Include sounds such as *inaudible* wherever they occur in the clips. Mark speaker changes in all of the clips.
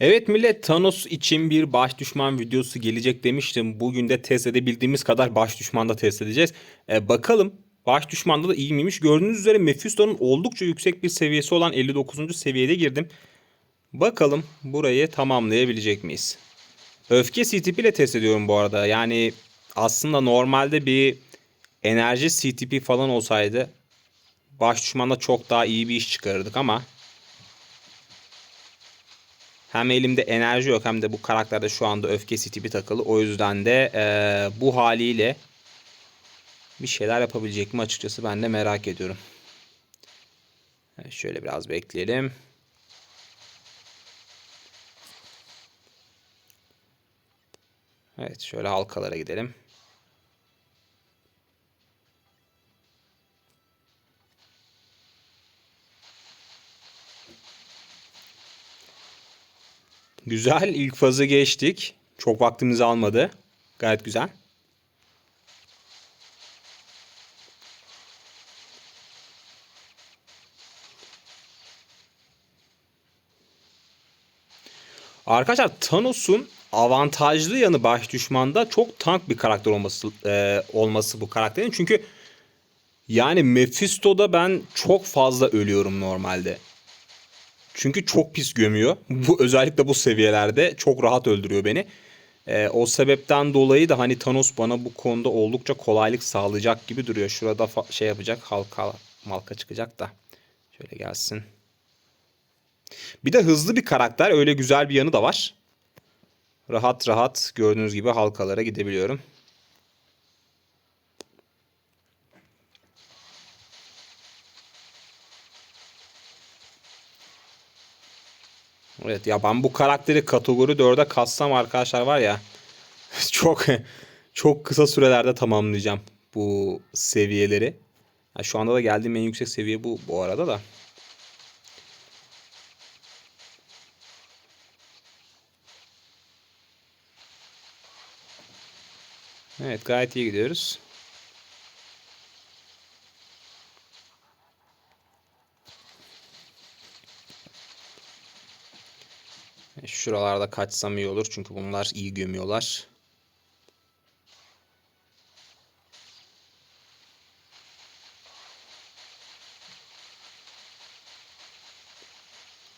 Speaker 1: Evet millet Thanos için bir baş düşman videosu gelecek demiştim. Bugün de test edebildiğimiz kadar baş düşman da test edeceğiz. Ee, bakalım baş düşmanda da iyi miymiş? Gördüğünüz üzere Mephisto'nun oldukça yüksek bir seviyesi olan 59. seviyede girdim. Bakalım burayı tamamlayabilecek miyiz? Öfke CTP ile test ediyorum bu arada. Yani aslında normalde bir enerji CTP falan olsaydı baş düşmanda çok daha iyi bir iş çıkarırdık ama hem elimde enerji yok hem de bu karakterde şu anda öfkesi tipi takılı. O yüzden de e, bu haliyle bir şeyler yapabilecek mi açıkçası ben de merak ediyorum. Şöyle biraz bekleyelim. Evet şöyle halkalara gidelim. Güzel ilk fazı geçtik. Çok vaktimizi almadı. Gayet güzel. Arkadaşlar Thanos'un avantajlı yanı baş düşmanda çok tank bir karakter olması e, olması bu karakterin. Çünkü yani Mephisto'da ben çok fazla ölüyorum normalde. Çünkü çok pis gömüyor. Bu özellikle bu seviyelerde çok rahat öldürüyor beni. Ee, o sebepten dolayı da hani Thanos bana bu konuda oldukça kolaylık sağlayacak gibi duruyor. Şurada şey yapacak halka malka çıkacak da. Şöyle gelsin. Bir de hızlı bir karakter. Öyle güzel bir yanı da var. Rahat rahat gördüğünüz gibi halkalara gidebiliyorum. Evet ya ben bu karakteri kategori 4'e kassam arkadaşlar var ya *laughs* çok çok kısa sürelerde tamamlayacağım bu seviyeleri. Ya şu anda da geldiğim en yüksek seviye bu bu arada da. Evet gayet iyi gidiyoruz. Şuralarda kaçsam iyi olur çünkü bunlar iyi gömüyorlar.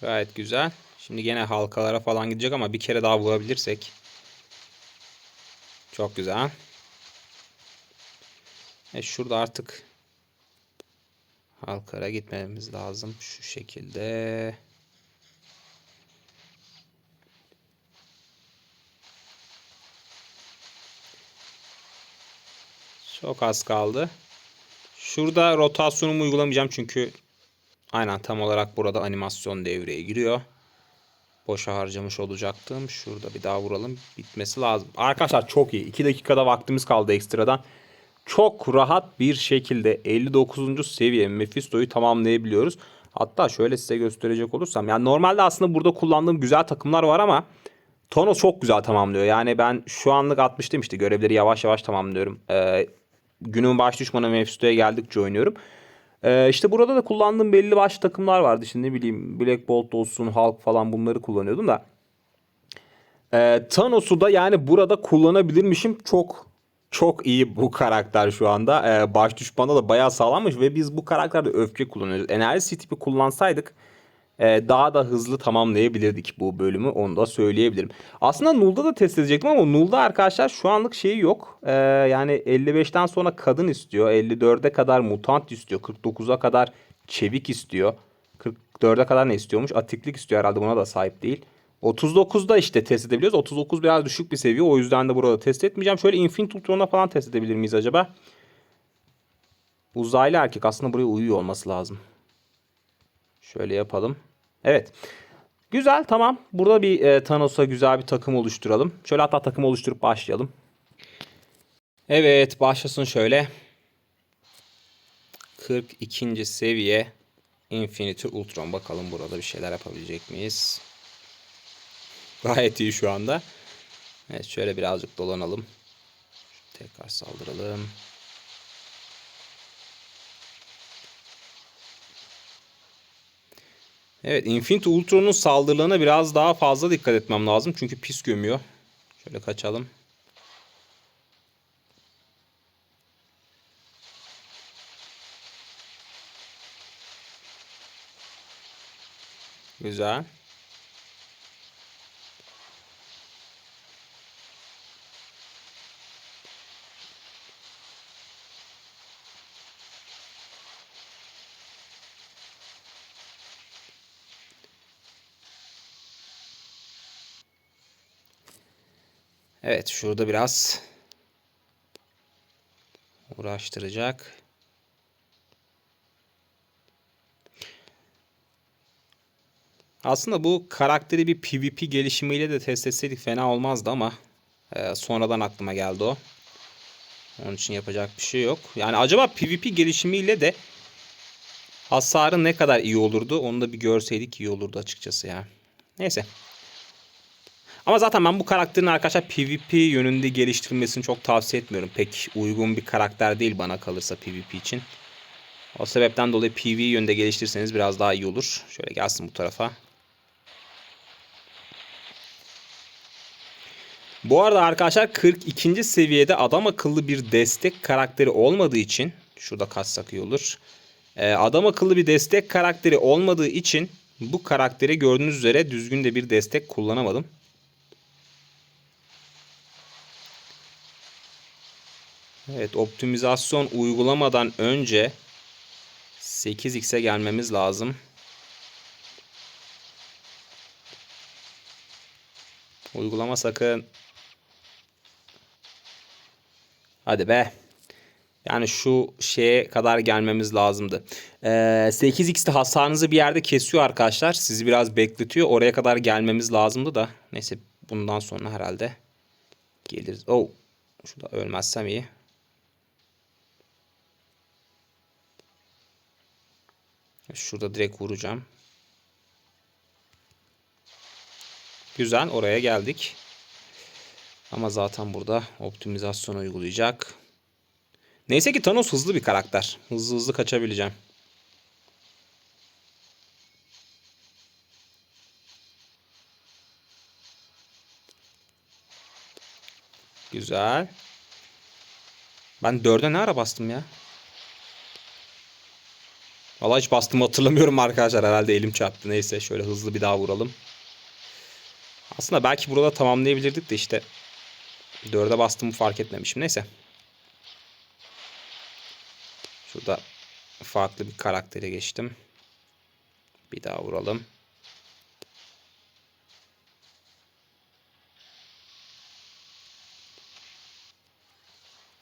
Speaker 1: Gayet güzel. Şimdi gene halkalara falan gidecek ama bir kere daha vurabilirsek. Çok güzel. E şurada artık halkara gitmemiz lazım. Şu şekilde. Çok az kaldı. Şurada rotasyonumu uygulamayacağım çünkü aynen tam olarak burada animasyon devreye giriyor. Boşa harcamış olacaktım. Şurada bir daha vuralım. Bitmesi lazım. Arkadaşlar çok iyi. 2 dakikada vaktimiz kaldı ekstradan. Çok rahat bir şekilde 59. seviye Mephisto'yu tamamlayabiliyoruz. Hatta şöyle size gösterecek olursam. Yani normalde aslında burada kullandığım güzel takımlar var ama Thanos çok güzel tamamlıyor. Yani ben şu anlık 60 işte görevleri yavaş yavaş tamamlıyorum. Ee, günün baş düşmanı Mephisto'ya geldikçe oynuyorum. Ee, işte burada da kullandığım belli başlı takımlar vardı. Şimdi ne bileyim Black Bolt olsun, Hulk falan bunları kullanıyordum da. Ee, Thanos'u da yani burada kullanabilirmişim. Çok çok iyi bu karakter şu anda. Ee, baş düşmanda da bayağı sağlammış ve biz bu karakterde öfke kullanıyoruz. Enerji tipi kullansaydık e, daha da hızlı tamamlayabilirdik bu bölümü. Onu da söyleyebilirim. Aslında Null'da da test edecektim ama Null'da arkadaşlar şu anlık şeyi yok. E, yani 55'ten sonra kadın istiyor. 54'e kadar mutant istiyor. 49'a kadar çevik istiyor. 44'e kadar ne istiyormuş? Atiklik istiyor herhalde buna da sahip değil. 39'da işte test edebiliyoruz. 39 biraz düşük bir seviye. O yüzden de burada test etmeyeceğim. Şöyle Infinite Ultron'da falan test edebilir miyiz acaba? Uzaylı erkek aslında buraya uyuyor olması lazım. Şöyle yapalım. Evet. Güzel tamam. Burada bir e, Thanos'a güzel bir takım oluşturalım. Şöyle hatta takım oluşturup başlayalım. Evet başlasın şöyle. 42. seviye Infinity Ultron. Bakalım burada bir şeyler yapabilecek miyiz? Gayet iyi şu anda. Evet şöyle birazcık dolanalım. Tekrar saldıralım. Evet Infinity Ultron'un saldırılarına biraz daha fazla dikkat etmem lazım. Çünkü pis gömüyor. Şöyle kaçalım. Güzel. Evet şurada biraz uğraştıracak. Aslında bu karakteri bir PvP gelişimiyle de test etseydik fena olmazdı ama e, sonradan aklıma geldi o. Onun için yapacak bir şey yok. Yani acaba PvP gelişimiyle de hasarı ne kadar iyi olurdu onu da bir görseydik iyi olurdu açıkçası ya. Neyse. Ama zaten ben bu karakterin arkadaşlar PvP yönünde geliştirilmesini çok tavsiye etmiyorum. Pek uygun bir karakter değil bana kalırsa PvP için. O sebepten dolayı PvE yönde geliştirirseniz biraz daha iyi olur. Şöyle gelsin bu tarafa. Bu arada arkadaşlar 42. seviyede adam akıllı bir destek karakteri olmadığı için şurada kassak iyi olur. Ee, adam akıllı bir destek karakteri olmadığı için bu karakteri gördüğünüz üzere düzgün de bir destek kullanamadım. Evet optimizasyon uygulamadan önce 8x'e gelmemiz lazım. Uygulama sakın. Hadi be. Yani şu şeye kadar gelmemiz lazımdı. Ee, 8x'te hasarınızı bir yerde kesiyor arkadaşlar. Sizi biraz bekletiyor. Oraya kadar gelmemiz lazımdı da. Neyse bundan sonra herhalde geliriz. Oh. Şurada ölmezsem iyi. Şurada direkt vuracağım. Güzel oraya geldik. Ama zaten burada optimizasyon uygulayacak. Neyse ki Thanos hızlı bir karakter. Hızlı hızlı kaçabileceğim. Güzel. Ben 4'e ne ara bastım ya? Vallahi hiç bastım hatırlamıyorum *laughs* arkadaşlar. Herhalde elim çarptı. Neyse şöyle hızlı bir daha vuralım. Aslında belki burada tamamlayabilirdik de işte 4'e bastığımı fark etmemişim. Neyse. Şurada farklı bir karaktere geçtim. Bir daha vuralım.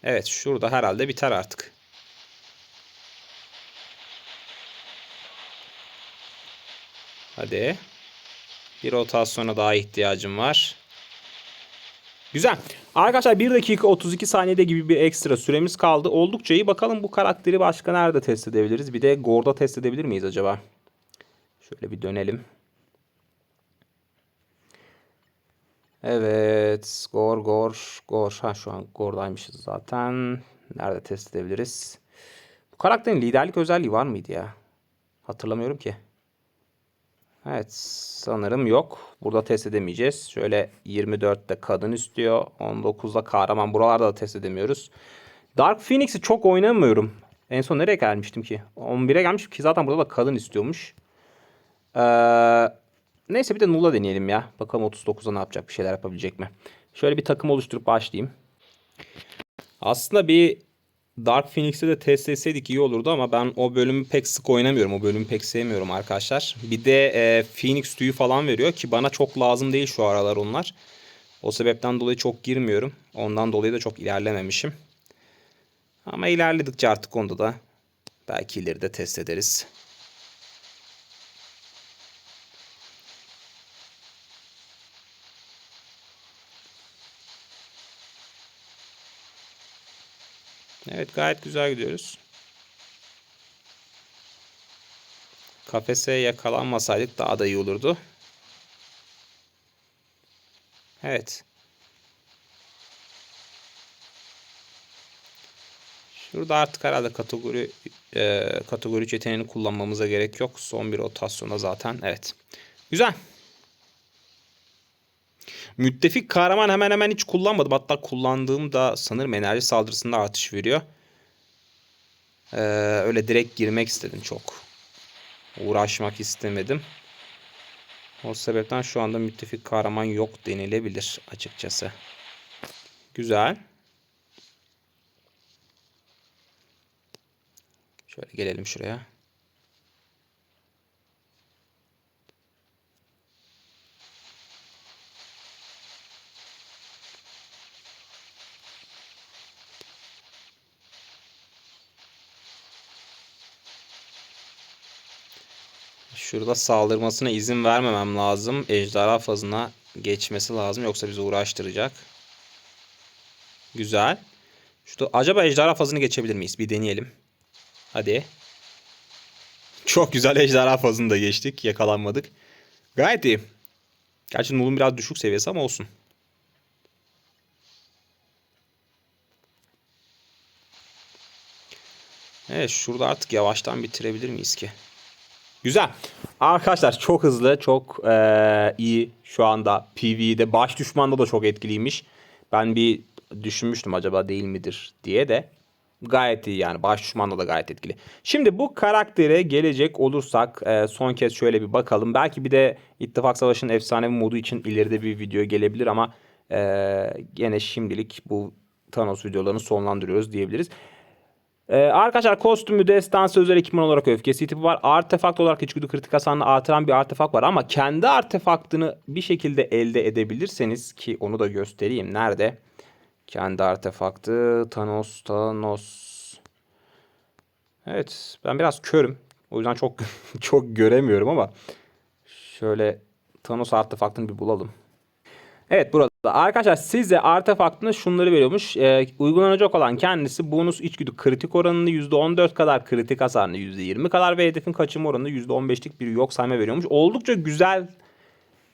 Speaker 1: Evet şurada herhalde biter artık. Hadi. Bir rotasyona daha ihtiyacım var. Güzel. Arkadaşlar 1 dakika 32 saniyede gibi bir ekstra süremiz kaldı. Oldukça iyi. Bakalım bu karakteri başka nerede test edebiliriz? Bir de Gore'da test edebilir miyiz acaba? Şöyle bir dönelim. Evet. Gore, Gore, Gore. Ha şu an Gore'daymışız zaten. Nerede test edebiliriz? Bu karakterin liderlik özelliği var mıydı ya? Hatırlamıyorum ki. Evet sanırım yok. Burada test edemeyeceğiz. Şöyle 24'te kadın istiyor. 19'da kahraman. Buralarda da test edemiyoruz. Dark Phoenix'i çok oynamıyorum. En son nereye gelmiştim ki? 11'e gelmişim ki zaten burada da kadın istiyormuş. Ee, neyse bir de Null'a deneyelim ya. Bakalım 39'da ne yapacak bir şeyler yapabilecek mi? Şöyle bir takım oluşturup başlayayım. Aslında bir Dark Phoenix'e de test etseydik iyi olurdu ama ben o bölümü pek sık oynamıyorum. O bölümü pek sevmiyorum arkadaşlar. Bir de e, Phoenix tüyü falan veriyor ki bana çok lazım değil şu aralar onlar. O sebepten dolayı çok girmiyorum. Ondan dolayı da çok ilerlememişim. Ama ilerledikçe artık onda da belki ileride test ederiz. Evet gayet güzel gidiyoruz. Kafese yakalanmasaydık daha da iyi olurdu. Evet. Şurada artık herhalde kategori e, kategori yeteneğini kullanmamıza gerek yok. Son bir rotasyona zaten. Evet. Güzel. Müttefik kahraman hemen hemen hiç kullanmadım. Hatta kullandığımda sanırım enerji saldırısında artış veriyor. Ee, öyle direkt girmek istedim çok. Uğraşmak istemedim. O sebepten şu anda müttefik kahraman yok denilebilir açıkçası. Güzel. Şöyle gelelim şuraya. Şurada saldırmasına izin vermemem lazım. Ejderha fazına geçmesi lazım. Yoksa bizi uğraştıracak. Güzel. Şurada acaba ejderha fazını geçebilir miyiz? Bir deneyelim. Hadi. Çok güzel ejderha fazını da geçtik. Yakalanmadık. Gayet iyi. Gerçi Null'un biraz düşük seviyesi ama olsun. Evet şurada artık yavaştan bitirebilir miyiz ki? Güzel. Arkadaşlar çok hızlı, çok eee, iyi şu anda PvE'de. Baş düşmanda da çok etkiliymiş. Ben bir düşünmüştüm acaba değil midir diye de. Gayet iyi yani. Baş düşmanda da gayet etkili. Şimdi bu karaktere gelecek olursak eee, son kez şöyle bir bakalım. Belki bir de İttifak Savaşı'nın efsanevi modu için ileride bir video gelebilir ama eee gene şimdilik bu Thanos videolarını sonlandırıyoruz diyebiliriz. Ee, arkadaşlar kostümü destansı özel ekipman olarak öfkesi tipi var. Artefakt olarak içgüdü kritik hasarını artıran bir artefakt var. Ama kendi artefaktını bir şekilde elde edebilirseniz ki onu da göstereyim. Nerede? Kendi artefaktı. Thanos, Thanos. Evet ben biraz körüm. O yüzden çok *laughs* çok göremiyorum ama şöyle Thanos artefaktını bir bulalım. Evet burada arkadaşlar size artefaktına şunları veriyormuş. Ee, uygulanacak olan kendisi bonus içgüdü kritik oranını %14 kadar kritik hasarını %20 kadar ve hedefin kaçım oranını %15'lik bir yok sayma veriyormuş. Oldukça güzel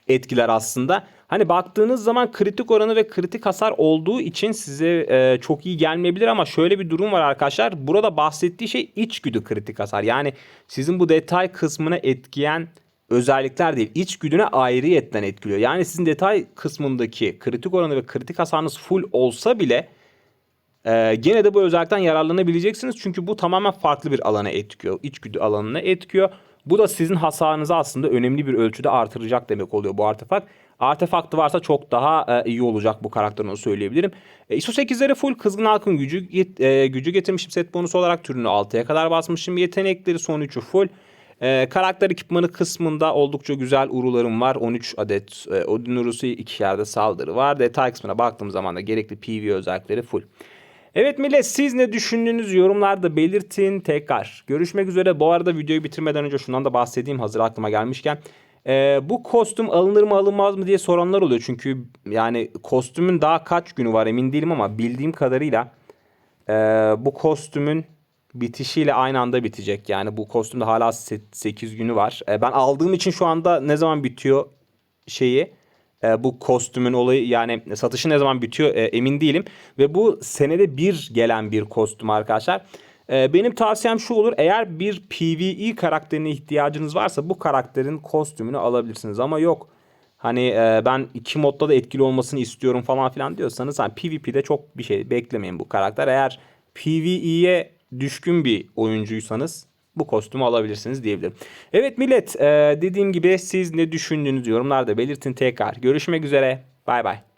Speaker 1: etkiler aslında. Hani baktığınız zaman kritik oranı ve kritik hasar olduğu için size e, çok iyi gelmeyebilir ama şöyle bir durum var arkadaşlar. Burada bahsettiği şey içgüdü kritik hasar. Yani sizin bu detay kısmına etkiyen özellikler değil. İçgüdüne ayrıyetten etkiliyor. Yani sizin detay kısmındaki kritik oranı ve kritik hasarınız full olsa bile e, gene de bu özellikten yararlanabileceksiniz. Çünkü bu tamamen farklı bir alana etkiyor. İçgüdü alanına etkiyor. Bu da sizin hasarınızı aslında önemli bir ölçüde artıracak demek oluyor bu artefakt. Artefaktı varsa çok daha e, iyi olacak bu karakter onu söyleyebilirim. E, ISO 8'leri full kızgın halkın gücü e, gücü getirmişim set bonusu olarak türünü 6'ya kadar basmışım. Yetenekleri son 3'ü full. Ee, karakter ekipmanı kısmında oldukça güzel urularım var. 13 adet e, Odin urusu, iki yerde saldırı var. Detay kısmına baktığım zaman da gerekli PV özellikleri full. Evet millet siz ne düşündüğünüz yorumlarda belirtin tekrar. Görüşmek üzere. Bu arada videoyu bitirmeden önce şundan da bahsedeyim hazır aklıma gelmişken. Ee, bu kostüm alınır mı alınmaz mı diye soranlar oluyor. Çünkü yani kostümün daha kaç günü var emin değilim ama bildiğim kadarıyla e, bu kostümün bitişiyle aynı anda bitecek. Yani bu kostümde hala 8 günü var. E, ben aldığım için şu anda ne zaman bitiyor şeyi e, bu kostümün olayı yani satışı ne zaman bitiyor e, emin değilim. Ve bu senede bir gelen bir kostüm arkadaşlar. E, benim tavsiyem şu olur. Eğer bir PvE karakterine ihtiyacınız varsa bu karakterin kostümünü alabilirsiniz. Ama yok hani e, ben iki modda da etkili olmasını istiyorum falan filan diyorsanız hani PvP'de çok bir şey beklemeyin bu karakter. Eğer PvE'ye düşkün bir oyuncuysanız bu kostümü alabilirsiniz diyebilirim. Evet millet e, dediğim gibi siz ne düşündüğünüzü yorumlarda belirtin tekrar. Görüşmek üzere. Bay bay.